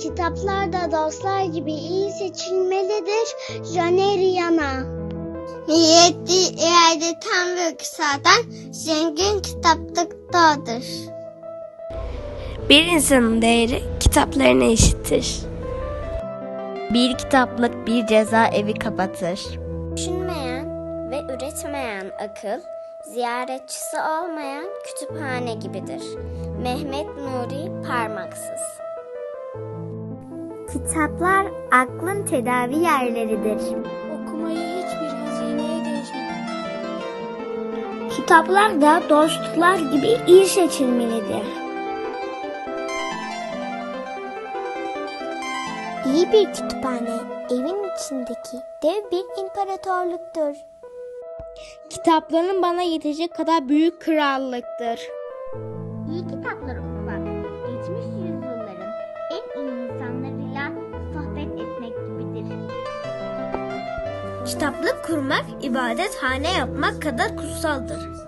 Kitaplar da dostlar gibi iyi seçilmelidir. Janeriana. Niyetli yerde tam ve kısadan zengin kitaplıktadır. Bir insanın değeri kitaplarına eşittir. Bir kitaplık bir cezaevi kapatır. Düşünmeyen ve üretmeyen akıl, ziyaretçisi olmayan kütüphane gibidir. Mehmet Nuri Parmaksız Kitaplar aklın tedavi yerleridir. Okumayı hiçbir hazineye değişmez. Kitaplar da dostlar gibi iyi seçilmelidir. İyi bir kütüphane evin içindeki dev bir imparatorluktur. Kitapların bana yetecek kadar büyük krallıktır. İyi kitaplar Kitaplık kurmak ibadethane yapmak kadar kutsaldır.